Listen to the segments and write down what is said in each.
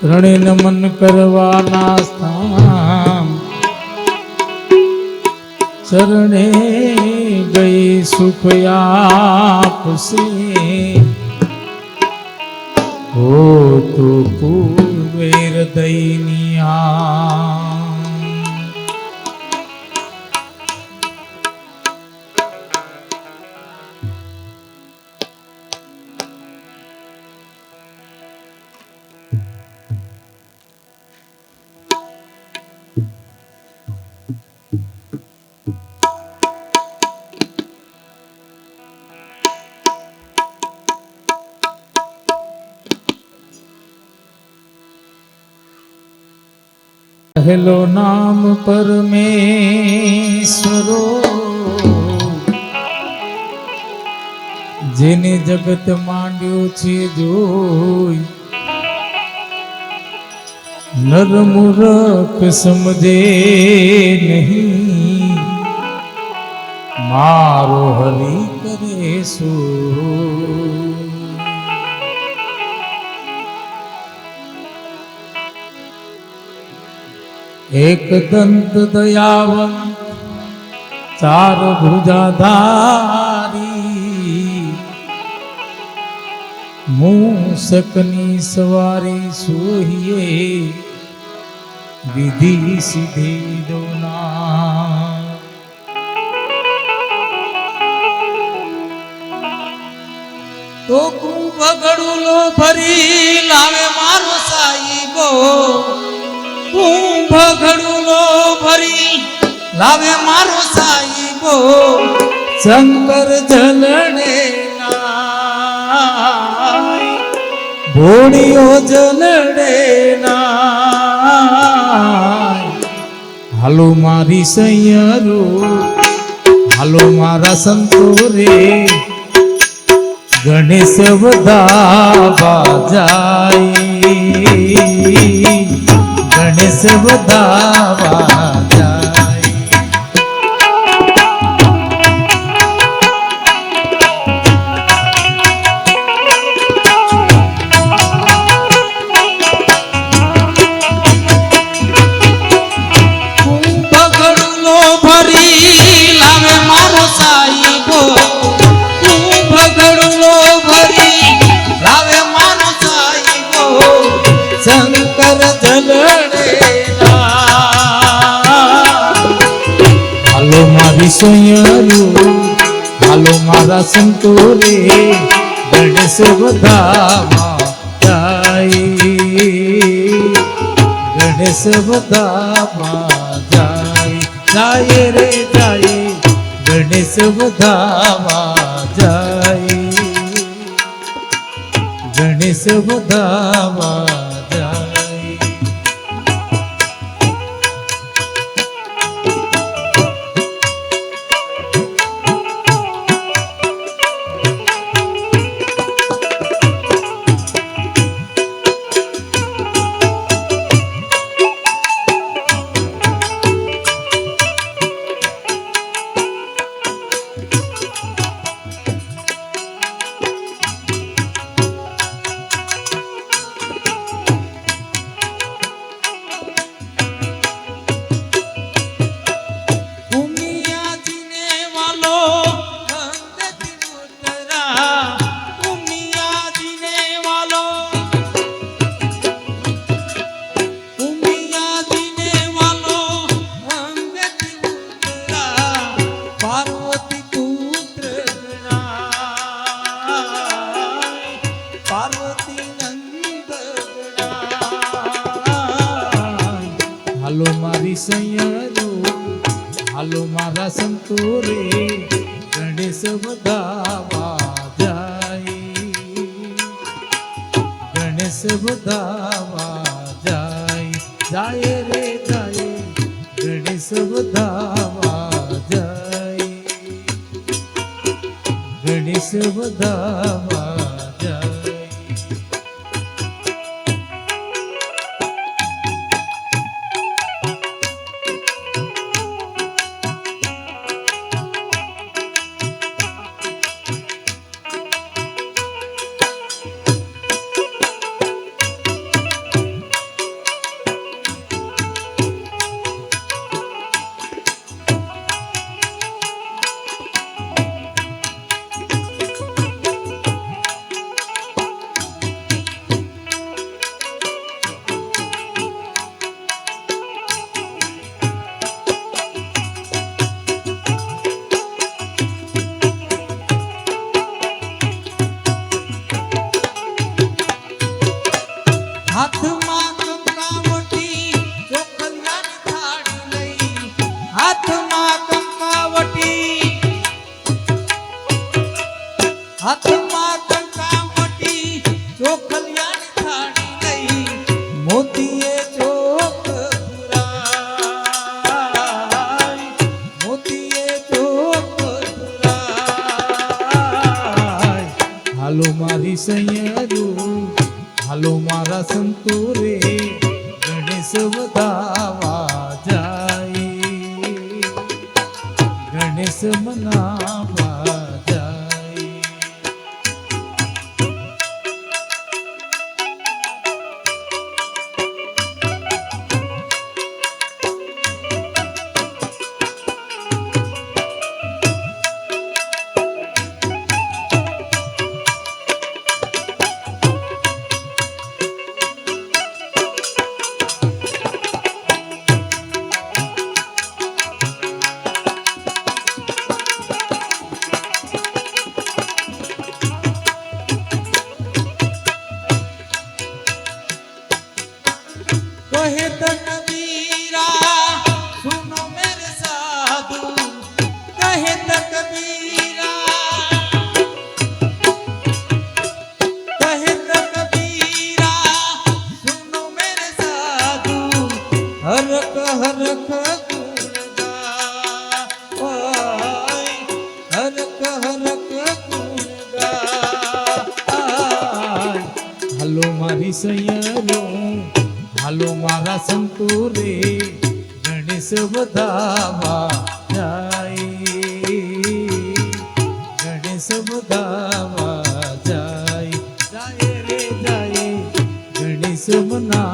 ત્રણે નમન કરવાના સ્થાન. ચરણે ગઈ સુખ આપશે. હો તો પૂર્વે હૃદયની આ પહેલો નામ પરમેશ્વરો. જેને જગત માંડ્યું છે જોઈ. નર મૂરખ સમજે નહીં. મારો હરી કરે શું? એક દંત દયાવંત ચાર ભુજાધારી. મૂસકની સવારી સોહીએ વિધિ સીધી દોના. તો કુંભ ગડુલો ભરી લાવે મારો સાઈબો કુંભ ઘડુલો ભરી લાવે મારો સાઈબો શંકર જલણે ભોળીઓ જલડે હાલો મારી સૈયરો હાલો મારા સંતો રે ગણેશ બધા જાય. ગણેશ વધાવા સોયરું, હાલો મારા સંતો રે ગણેશ બધામાં જાય. ગણેશ બધામાં જાય. જાય રે, જાય ગણેશ બધામાં જાય. ગણેશ બધામાં વધાવા જાય. ગણેશ વધાવા હાલો મારી સૈયરું હાલો મારા સંતો રે ગણેશ વધાવા જાય. ગણેશ મનાવા સૈયરો હાલો મારા સંતો ગણેશ વધાવા જાય. ગણેશ વધાવા જાય. જાય રે, જાય. Ganesh મનાવા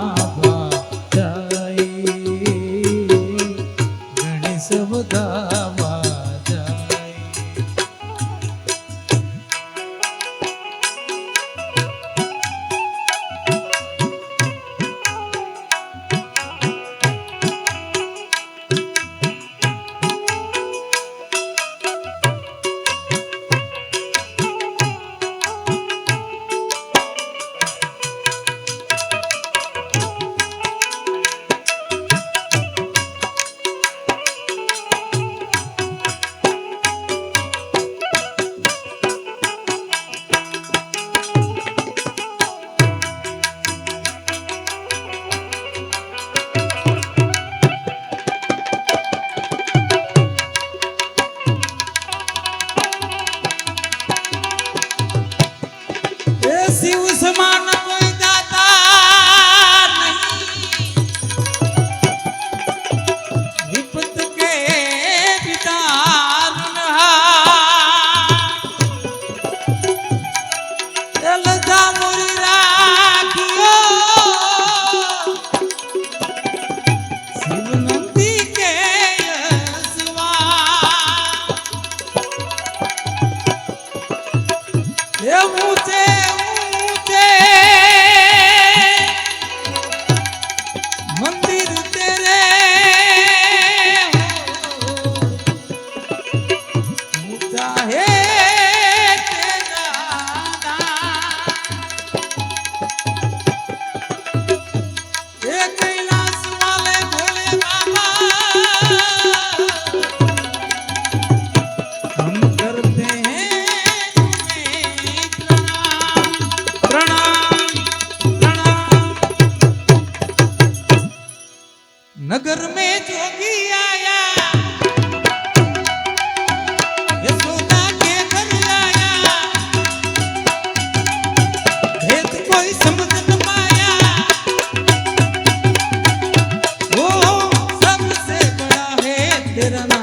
quedan más.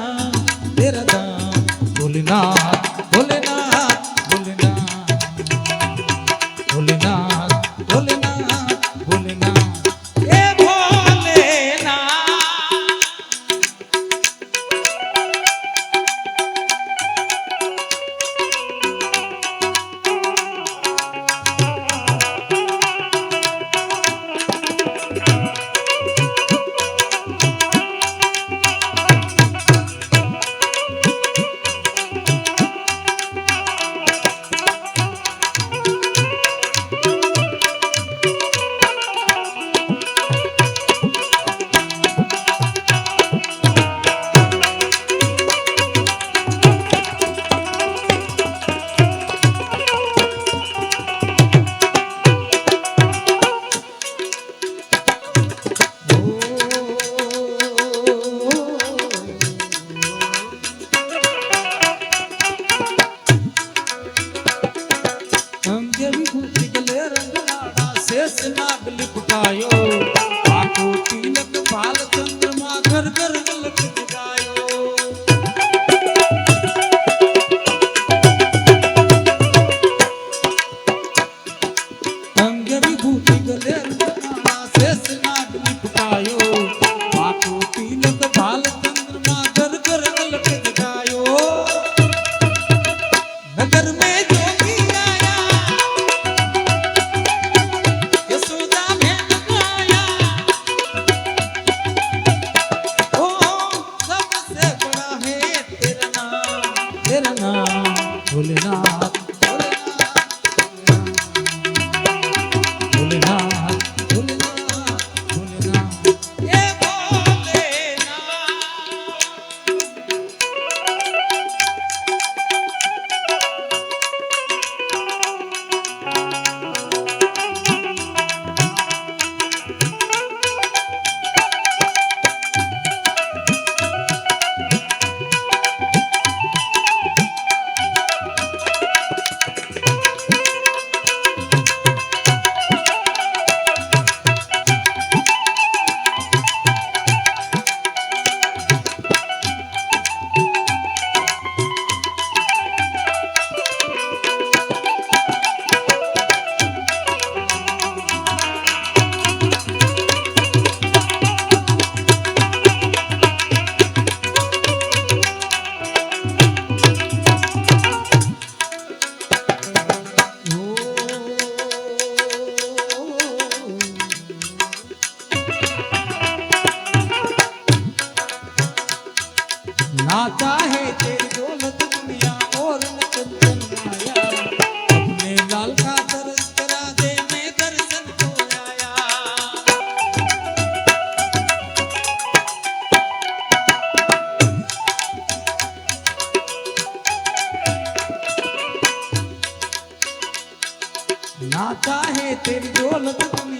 चाहे तेरी दौलत दुनिया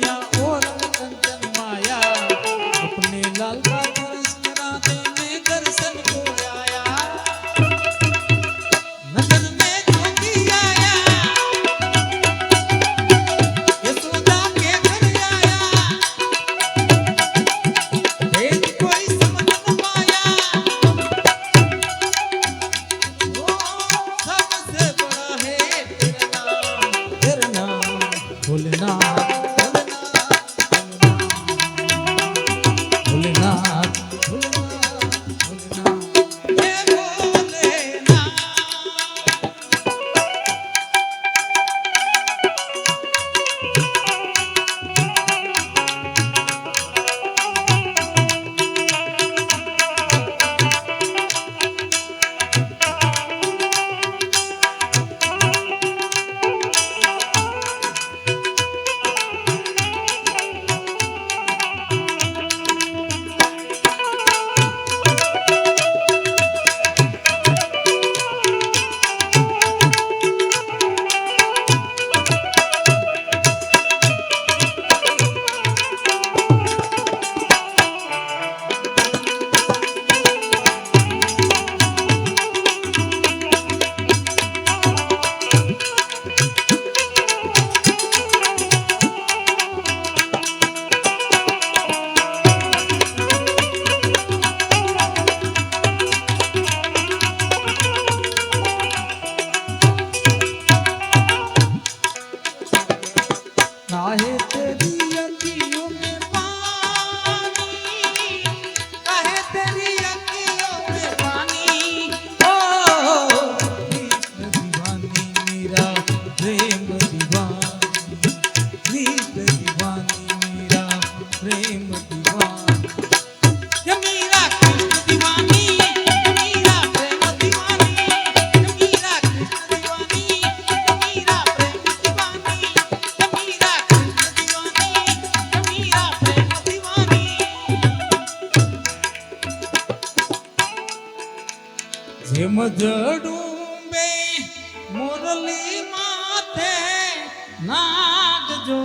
નાગજો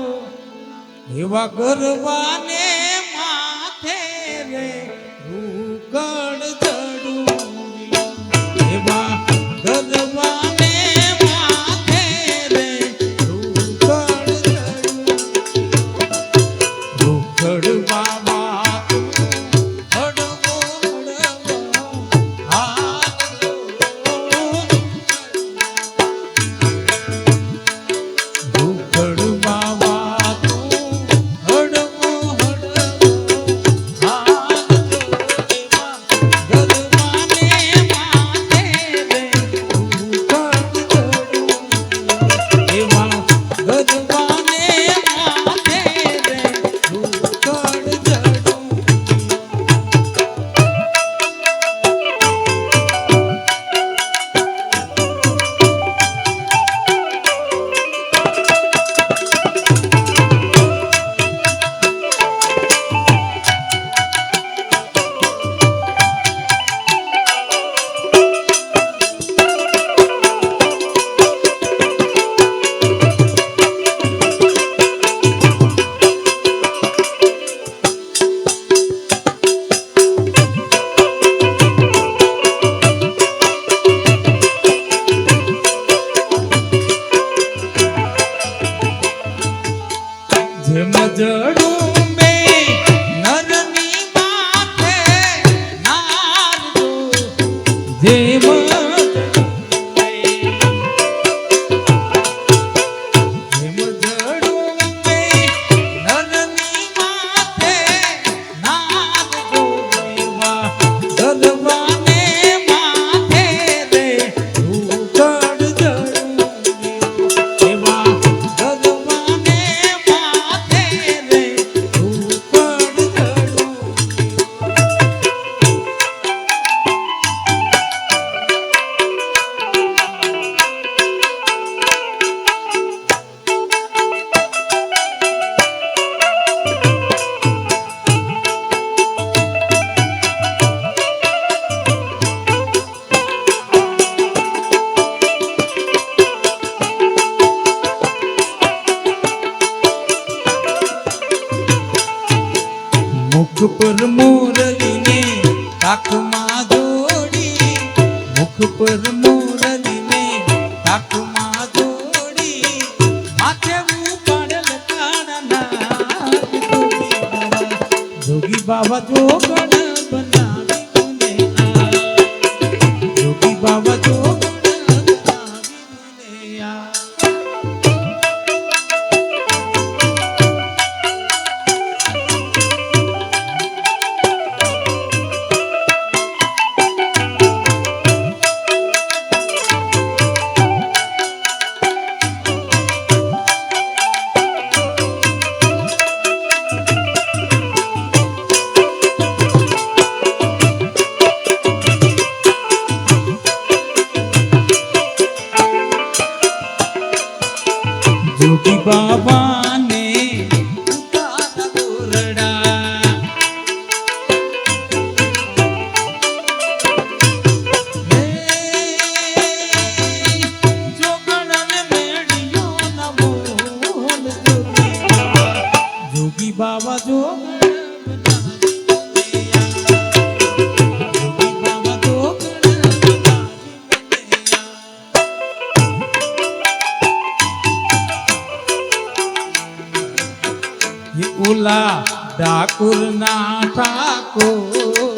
એવા ગરવાને આંખમાં જોડી મુખ પર મુરલી મે આંખમાં જોડી માથે બાબા જોગી ভোলা ডাকুর না ঠাকুর